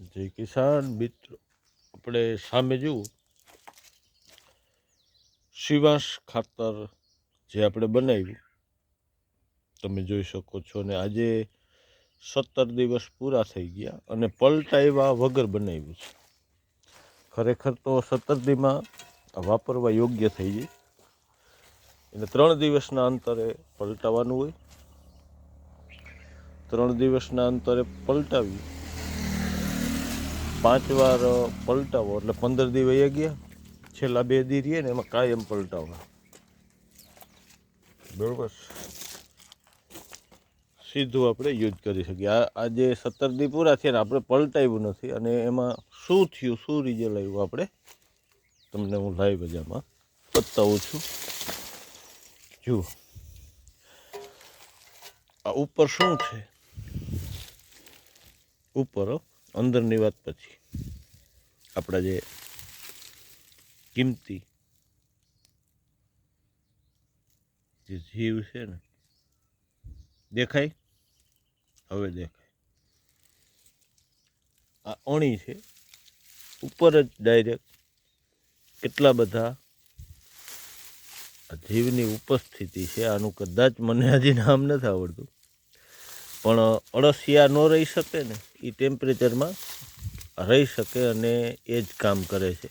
જય કિસાન મિત્રો. આપણે સામે જોયું શિવાંશ ખાતર જે આપણે બનાવ્યું, તમે જોઈ શકો છો ને આજે સત્તર દિવસ પૂરા થઈ ગયા અને પલટાવ્યા વગર બનાવ્યું છે. ખરેખર તો સત્તર વાપરવા યોગ્ય થઈ જાય એને ત્રણ દિવસના અંતરે પલટાવવાનું હોય. ત્રણ દિવસના અંતરે પલટાવી પાંચ વાર પલટાવો એટલે પંદર દી વહી ગયા. છેલ્લા બે દી રહીએ ને એમાં કાયમ પલટાવવા બરોબર. સીધું આપણે યુઝ કરી શકીએ. આ આજે સત્તર દી પૂરા થયા ને આપણે પલટાવ્યું નથી અને એમાં શું થયું, શું રિઝલ્ટ આવ્યું આપણે? તમને હું લાઈવ બજામાં બતાવું છું. જુઓ. આ ઉપર શું છે? ઉપર અંદરની વાત પછી. આપણા જે કિંમતી જે જીવ છે ને, દેખાય? હવે દેખાય. આ અણી છે, ઉપર જ ડાયરેક્ટ કેટલા બધા આ જીવની ઉપસ્થિતિ છે, આનું કદાચ મને હજી નામ નથી આવડતું. પણ અળસિયા ન રહી શકે ને એ ટેમ્પરેચરમાં રહી શકે અને એ જ કામ કરે છે.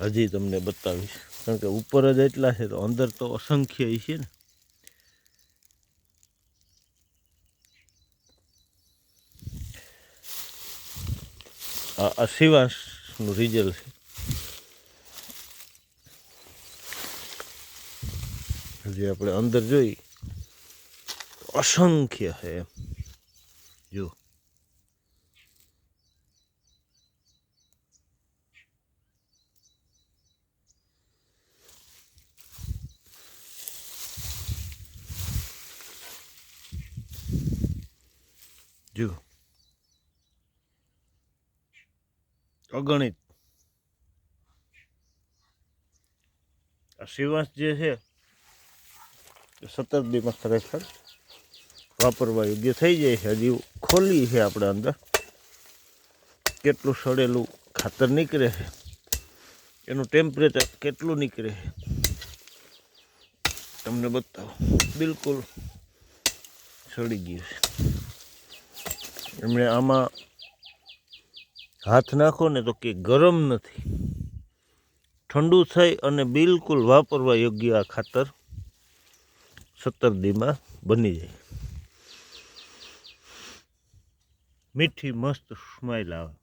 હજી તમને બતાવીશ. કારણ કે ઉપર જ એટલા છે તો અંદર તો અસંખ્ય એ છે ને. આ શિવાંશનું રિઝલ્ટ છે. જે આપણે અંદર જોઈ, અસંખ્ય છે એમ. જો જો અગણિત. આ શિવાંશ જે છે એ સતત દીમાં ખરેખર વાપરવા યોગ્ય થઈ જાય છે. હજી ખોલી છે આપણે અંદર. કેટલું સડેલું ખાતર નીકળે છે. એનું ટેમ્પરેચર કેટલું નીકળે છે. તમને બતાવો. બિલકુલ સડી ગયું છે. એમણે આમાં હાથ નાખો ને તો કે ગરમ નથી. ઠંડુ થઈ અને બિલકુલ વાપરવા યોગ્ય આ ખાતર સત્તર દીમાં બની જાય. મીઠી, મસ્ત સ્માઈલ આવે.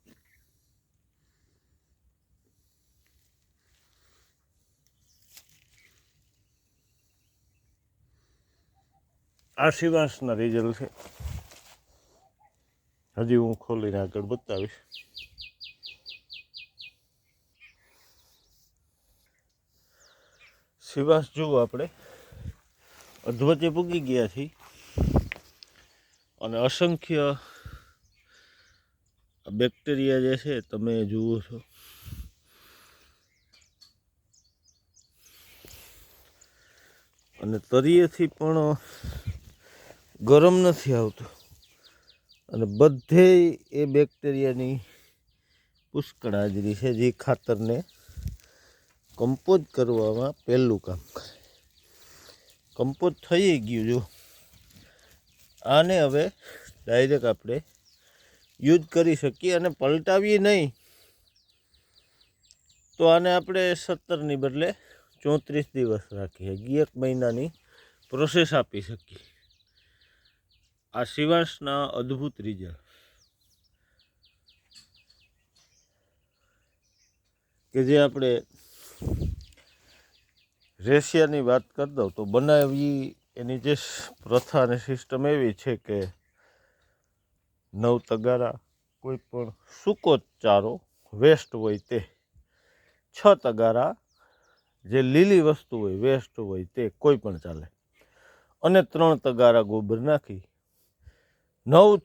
આ શિવાંશના રિઝલ્ટ છે. હજી હું ખોલીને આગળ બતાવીશ. શિવાંશ, જુઓ આપણે. અધવચે પૂગી ગયા છીએ. અને અસંખ્ય બેક્ટેરિયા જે છે, તમે જુઓ છો. અને તરીએથી પણ ગરમ નથી આવતું. અને બધે એ બેક્ટેરિયાની પુષ્કળ હાજરી છે, જે ખાતરને કમ્પોઝ કરવામાં પહેલું કામ કરે. કમ્પોઝ થઈ ગયું જો. આને હવે ડાયરેક્ટ આપણે યુઝ કરી શકીએ અને પલટાવીએ નહીં. તો આને આપણે સત્તરની બદલે ચોત્રીસ દિવસ રાખીએ એક મહિનાની પ્રોસેસ આપી શકીએ. આ શિવાંશના અદ્ભુત રિઝલ્ટ કે જે આપણે રેશિયાની વાત કરી દઉં તો બનાવી એની જે પ્રથા અને સિસ્ટમ એવી છે કે નવ તગારા કોઈ પણ સૂકો ચારો વેસ્ટ હોય તે. છ તગારા જે લીલી વસ્તુ હોય વેસ્ટ હોય તે કોઈ પણ ચાલે. અને ત્રણ તગારા ગોબર નાખી. નવ,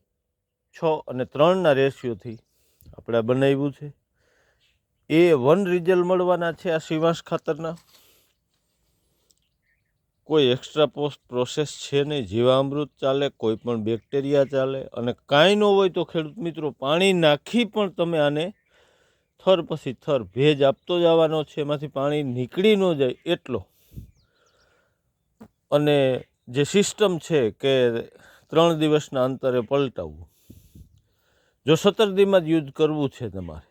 છ અને ત્રણના રેશિયોથી આપણે બનાવ્યું છે. એ વન રિઝલ્ટ મળવાના છે આ શિવાંશ ખાતરના. કોઈ એક્સ્ટ્રા પોસ્ટ પ્રોસેસ છે નહીં. જીવામૃત ચાલે, કોઈ પણ બેક્ટેરિયા ચાલે અને કાંઈ ન હોય તો ખેડૂત મિત્રો પાણી નાખી પણ તમે આને થર પછી થર ભેજ આપતો જવાનો છે. એમાંથી પાણી નીકળી ન જાય એટલો. અને જે સિસ્ટમ છે કે ત્રણ દિવસના અંતરે પલટાવવું. જો સત્તર દીમાં જ યુદ્ધ કરવું છે તમારે.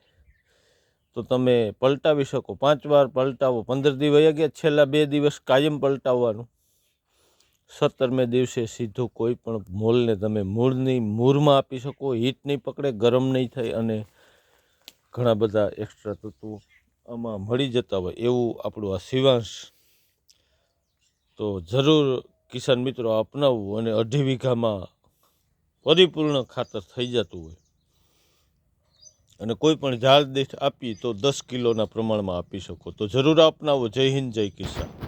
તો તમે પલટાવી શકો. પાંચ વાર પલટાવો. પંદર દિવસ વયા ગયા, છેલ્લા બે દિવસ કાયમ પલટાવવાનું. સત્તરમે દિવસે સીધું કોઈ પણ મોલને તમે મૂળની, મૂળમાં આપી શકો. હીટ નહીં પકડે, ગરમ નહીં થાય અને ઘણા બધા એક્સ્ટ્રા તત્વો આમાં મળી જતા હોય. એવું આપણું આ શિવાંશ. તો જરૂર કિસાન મિત્રો અપનાવવું અને અઢી વીઘામાં પરિપૂર્ણ ખાતર થઈ જતું હોય. અને કોઈ પણ ઝાડ દીઠ આપી તો દસ કિલોના પ્રમાણમાં આપી શકો. તો જરૂર અપનાવો જય હિન્દ, જય કિસાન.